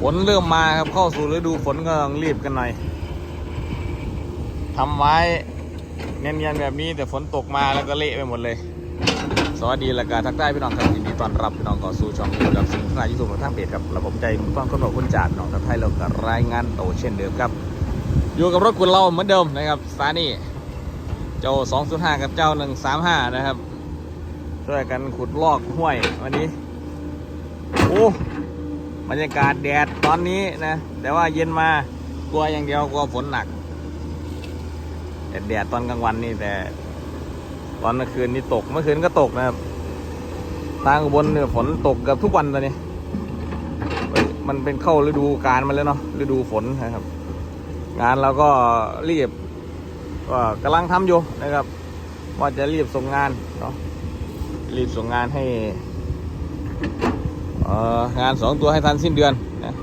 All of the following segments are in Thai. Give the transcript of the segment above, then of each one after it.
ฝนเริ่มมาครับเข้าสู่ฤดูฝนก็ต้องรีบกันหน่อยทำไว้เนียนๆแบบนี้แต่ฝนตกมาแล้วก็เละไปหมดเลย สวัสดีละการทักทายพี่น้องครับยินดีต้อนรับพี่น้องเข้าสู่ช่องยูกับสิงห์นายุทธของทางเพจครับระบบใจคุณฟังคนบอกคนจ่ากน้องทักทายเราก็รายงานโตเช่นเดิมครับ อยู่กับรถคุณเราเหมือนเดิมนะครับสถานีเจ้า205 กับเจ้า 135 นะครับ ช่วยกันขุดลอกห้วยวันนี้ โอ้ บรรยากาศแดดตอนนี้นะ แต่ว่าเย็นมากลัวอย่างเดียวกลัวฝนหนักแดดแดดตอนกลางวันนี่แต่ ตอนกลางคืนนี่ตกเมื่อคืนก็ตกนะครับทางบนเนี่ยฝนตกกือบทุกวันตอนนี้มันเป็นเข้าฤดูกาลมาแล้วเนาะฤดูฝนนะครับ งานเราก็รีบก็กำลังทำอยู่นะครับ ว่าจะรีบส่งงานเนาะรีบส่งงานให้ งานสองตัวให้ทันสิ้นเดือนนะ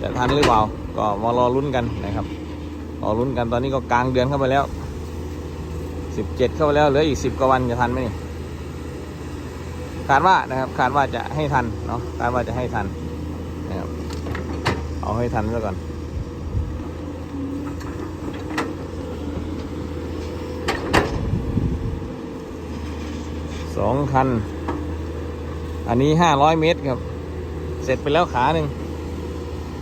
จะทันหรือเปล่า ก็มารอลุ้นกันนะครับรอลุ้นกันตอนนี้ก็กลางเดือนเข้าไปแล้วสิบเจ็ดเข้าไปแล้วเหลืออีกสิบกว่าวันจะทันไหมนี่คาดว่านะครับคาดว่าจะให้ทันเนาะคาดว่าจะให้ทันนะครับเอาให้ทันซะก่อนสองคัน อันนี้ห้าร้อยเมตรครับ เสร็จไปแล้วขาหนึ่ง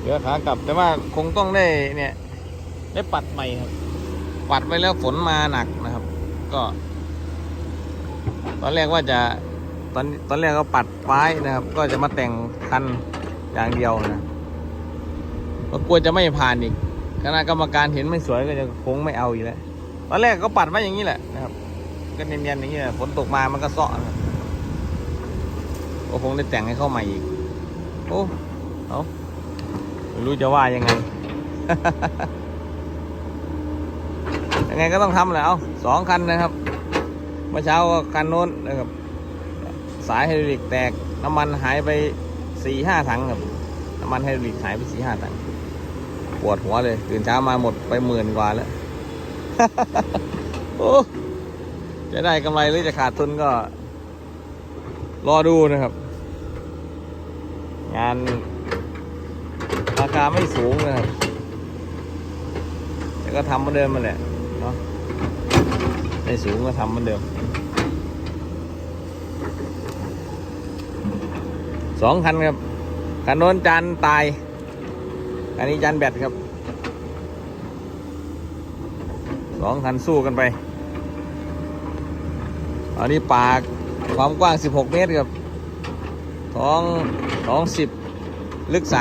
เหลือขากลับ แต่ว่าคงต้องได้เนี่ย ได้ปัดใหม่ครับ ปัดไปแล้วฝนมาหนักนะครับ ก็ ตอนแรกว่าจะตอนตอนแรกก็ปัดป้ายนะครับ ก็จะมาแต่งคันอย่างเดียวนะก็กลัวจะไม่ผ่านอีกคณะกรรมการเห็นไม่สวยก็จะคงไม่เอาอีกแล้วตอนแรกก็ปัดไว้อย่างนี้แหละนะครับ ก็เนียนๆอย่างนี้แหละฝนตกมามันก็เซาะนะครับ ก็คงได้แต่งให้เข้าใหม่อีก โอ้เอาไม่รู้จะว่ายังไง ยังไงก็ต้องทำแหล้วสองคันนะครับ เมื่อเช้าก็คันโน้นนะครับ สายไฮดรอลิกแตก น้ำมันหายไปสี่ห้าถังครับ น้ำมันไฮดรอลิกหายไปสี่ห้าถัง ปวดหัวเลย ตื่นเช้ามาหมดไปหมื่นกว่าแล้ว โอ้จะได้กำไรหรือจะขาดทุนก็ รอดูนะครับ งานราคาไม่สูงนะครับ แต่ก็ทำเหมือนเดิมมาแหละเนาะไม่สูงก็ทำเหมือนเดิมสองคันครับคันโน้นจานตายอันนี้จานแบตครับสองคันสู้กันไปอันนี้ปาก ความกว้าง 16 เมตรครับท้องท้อง10 ลึก3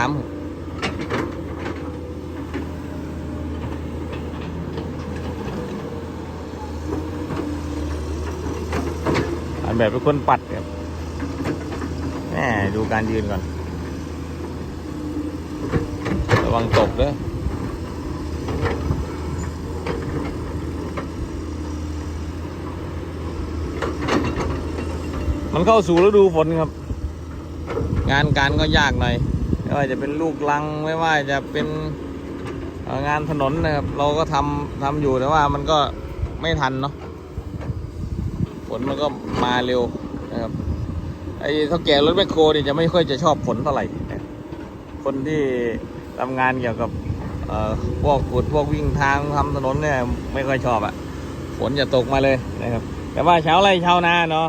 อันแบบเป็นคนปัดครับแหมดูการยืนก่อน ระวังตกเด้อ มันเข้าสู่ฤดูฝนครับ งานการก็ยากหน่อยไม่ว่าจะเป็นลูกลังไม่ว่าจะเป็นงานถนนนะครับ เราก็ทำทำอยู่แต่ว่ามันก็ไม่ทันเนาะฝนมันก็มาเร็วนะครับไอ้เท่าแก่รถแมคโครนี่จะไม่ค่อยจะชอบฝนเท่าไหร่คนที่ทำงานเกี่ยวกับพวกขุดพวกวิ่งทางทำถนนเนี่ยไม่ค่อยชอบอะ่ะฝนจะตกมาเลยนะครับ แต่ว่าชาวไร่ชาวนาเนาะ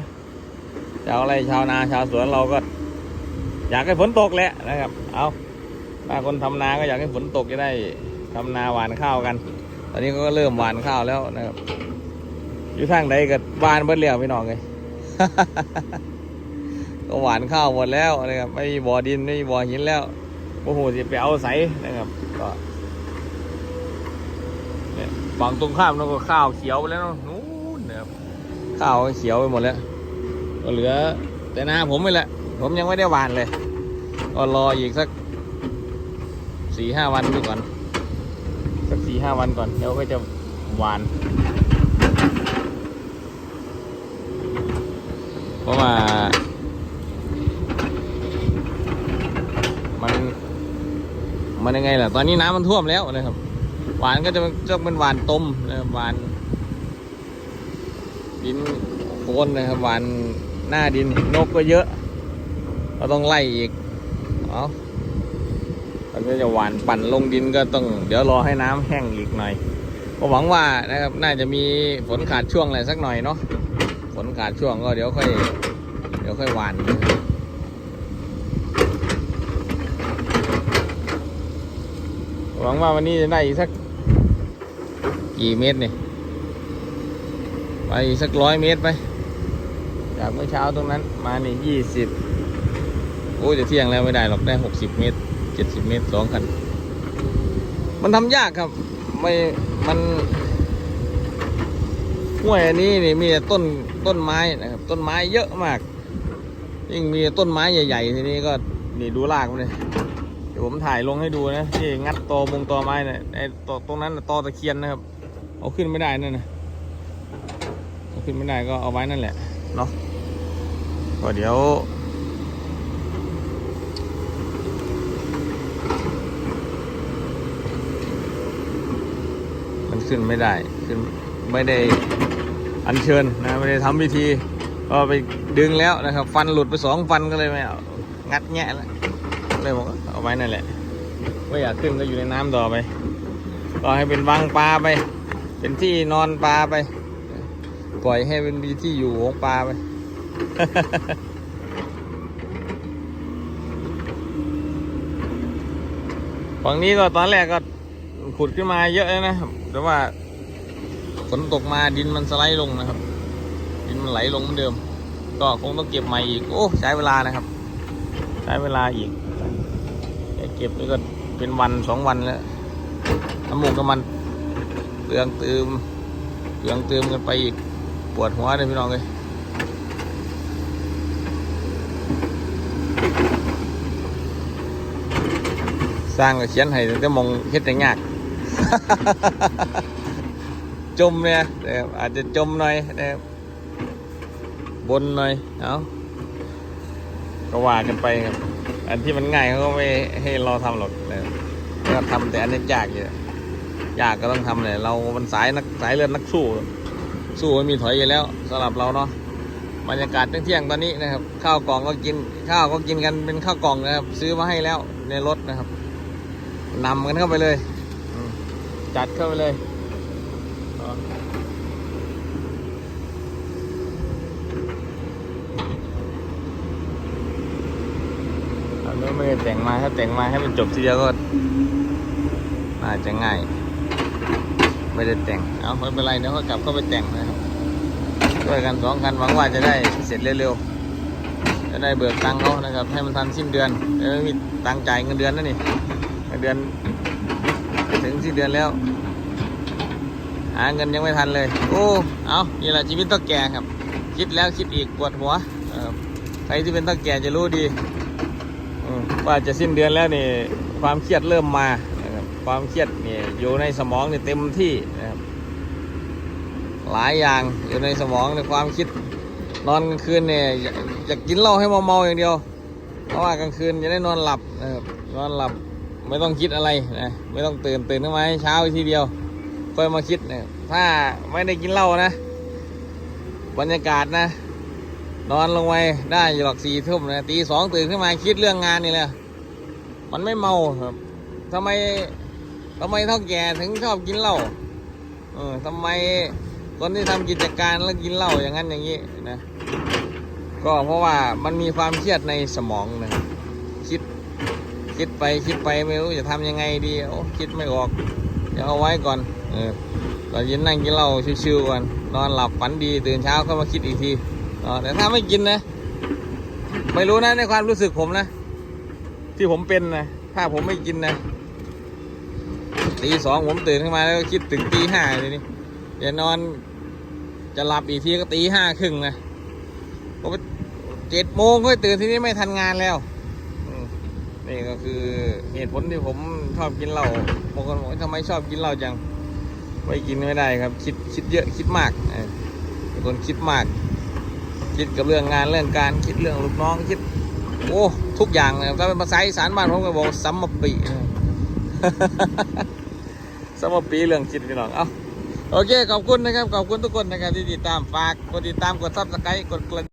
ชาวไรชาวนาชาวสวนเราก็ อยากให้ฝนตกแหละนะครับ เอาถ้าคนทำนาก็อยากให้ฝนตกจะได้ทำนาหวานข้าวกัน ตอนนี้ก็เริ่มหวานข้าวแล้วนะครับ อยู่ทางใดก็หวานเบิดแล้วพี่น้องเลยก็หวานข้าวหมดแล้วนะครับ ไม่มีบ่อดินไม่มีบ่อหินแล้วโอ้โหจะไปเอาใสนะครับ ก็ฝั่งตรงข้ามนั่นก็ข้าวเขียวไปแล้วเนอะนู้นนะครับข้าวเขียวไปหมดแล้ว ก็เหลือ แต่นาผมไม่แหละ ผมยังไม่ได้หวานเลย ก็รออีกสักสี่ห้าวันดูก่อน สักสี่ห้าวันก่อนเดี๋ยวก็จะหวาน เพราะว่า มันมันยังไงล่ะ ตอนนี้น้ำมันท่วมแล้วนะครับ หวานก็จะจะเป็นหวานต้มนะครับหวานดินโคนนะครับหวาน หน้าดินนกก็เยอะ เราต้องไล่อีกเอามันก็จะหวานปั่นลงดินก็ต้อง เดี๋ยวรอให้น้ำแห้งอีกหน่อยก็หวังว่านะครับน่าจะมีฝนขาดช่วงอะไรสักหน่อยเนาะฝนขาดช่วงก็เดี๋ยวค่อย เดี๋ยวค่อยหวานหวังว่าวันนี้จะได้อีกสักกี่เมตรเนี่ยไปอีกสักร้อยเมตรไป จากเมื่อเช้าตรงนั้นมานี่ยี่สิบโอ้จะเที่ยงแล้วไม่ได้หรอกได้หกสิบเมตรเจ็ดสิบเมตรสองคัน มันทำยากครับ ไม่มันห้วยอันนี้นี่มีต้นต้นไม้นะครับ ต้นไม้เยอะมาก ยิ่งมีต้นไม้ใหญ่ๆทีนี้ก็นี่ดูรากมันเลยเดี๋ยวผมถ่ายลงให้ดูนะที่งัดตอมงตอไม้เนี่ยไอ้ตอตรงนั้นตอตะเคียนนะครับ เอาขึ้นไม่ได้นั่นนะเอาขึ้นไม่ได้ก็เอาไว้นั่นแหละเนาะ ก็เดี๋ยว มันขึ้นไม่ได้ ขึ้นไม่ได้อัญเชิญนะไม่ได้ทำพิธีก็ไปดึงแล้วนะครับ ฟันหลุดไปสองฟันก็เลยไม่เอางัดแงะแล้วเลยบอกเอาไว้นั่นแหละไม่อยากขึ้นก็อยู่ในน้ำต่อไป ก็ให้เป็นวังปลาไป เป็นที่นอนปลาไป ปล่อยให้เป็นที่อยู่ของปลาไป ฝั่งนี้ก็ตอนแรกก็ขุดขึ้นมาเยอะเลยนะครับแต่ว่าฝนตกมาดินมันสไลด์ลงนะครับ ดินมันไหลลงเหมือนเดิม ก็คงต้องเก็บใหม่อีก โอ้ใช้เวลานะครับ ใช้เวลาอีกเก็บนี่ก็เป็นวันสองวันแล้วน้ำมูกน้ำมันเปลืองเติมเปลืองเติมกันไปอีกปวดหัวเลยพี่น้องเลยส ร้างก็เขียนให้แต่มองเฮ็ดแต่ยาก จมเนี่ยอาจจะจมหน่อยนะครับบนหน่อยเอาก็ว่ากันไปครับ อันที่มันง่ายเขาก็ไม่ให้เราทำหรอกนะครับก็ทำแต่อันนี้ยากอยู่ยากก็ต้องทำเลยเรามันสายนักสายเลือดนักสู้ สู้ไม่มีถอยอยู่แล้วสำหรับเราเนาะบรรยากาศเที่ยงตอนนี้นะครับ ข้าวกล่องก็กินข้าวก็กินกันเป็นข้าวกล่องนะครับ ซื้อมาให้แล้วในรถนะครับ นำกันเข้าไปเลยอืมจัดเข้าไปเลยอ๋ออันนี้ไม่ได้แต่งมาถ้าแต่งมาให้มันจบทีเดียวก็น่าจะง่าย ไม่ได้แต่ง เอาไม่เป็นไรเดี๋ยวเขากลับเข้าไปแต่งนะครับด้วยกันสองคันหวังว่าจะได้เสร็จเร็วๆจะได้เบิกตังค์เขานะครับ ให้มันทันสิ้นเดือนเดี๋ยวไม่มีตังค์จ่ายเงินเดือนนั่นนี่ เดือนจะถึงสิ้นเดือนแล้ว หาเงินยังไม่ทันเลย โอ้ เอานี่แหละชีวิตต้องแก่ครับ คิดแล้วคิดอีกปวดหัวใครที่เป็นต้องแก่จะรู้ดีว่าจะสิ้นเดือนแล้วนี่ความเครียดเริ่มมาความเครียดนี่อยู่ในสมองนี่เต็มที่นะครับหลายอย่างอยู่ในสมองในความคิดนอนกลางคืนเนี่ยอยากอยากกินเหล้าให้เมาๆอย่างเดียว เพราะว่ากลางคืนจะได้นอนหลับนะครับนอนหลับ ไม่ต้องคิดอะไรนะไม่ต้องตื่นตื่นขึ้นมาให้เช้าทีเดียว ค่อยมาคิดนะถ้าไม่ได้กินเหล้านะ บรรยากาศนะ นอนลงไปได้อยู่หรอกสี่ทุ่มนะตีสองตื่นขึ้นมาคิดเรื่องงานนี่แหละมันไม่เมาครับทำไมทำไมเท่าแก่ถึงชอบกินเหล้าเออทำไมคนที่ทำกิจการแล้วกินเหล้าอย่างนั้นอย่างนี้นะ ก็เพราะว่ามันมีความเครียดในสมองนะคิด คิดไปคิดไปไม่รู้จะทำยังไงดีโอ้คิดไม่ออกเดี๋ยวเอาไว้ก่อนเออตอนเย็นนั่งกินเหล้าชิวๆก่อนนอนหลับฝันดีตื่นเช้าก็มาคิดอีกทีอ๋อแต่ถ้าไม่กินนะ ไม่รู้นะในความรู้สึกผมนะ ที่ผมเป็นนะถ้าผมไม่กินนะตีสองผมตื่นขึ้นมาแล้วคิดถึงตีห้าเลยนี่เดี๋ยวนอนจะหลับอีกทีก็ตีห้าครึ่งนะผมเจ็ดโมงก็ตื่นที่นี่ไม่ทันงานแล้ว นี่ก็คือเหตุผลที่ผมชอบกินเหล้าบางคนบอกทำไมชอบกินเหล้าจังไม่กินไม่ได้ครับ คิดคิดเยอะคิดมากเป็นคนคิดมาก คิดกับเรื่องงานเรื่องการคิดเรื่องลูกน้องคิด โอ้ทุกอย่างเลยถ้าเป็นภาษาอีสานบ้านผมก็บอกซัมมปีนะครับซัมมปีเรื่องคิดพี่น้องเอ้าโอเคขอบคุณนะครับขอบคุณทุกคนนะครับที่ติดตามฝากกดติดตามกดซับสไครต์กดกระ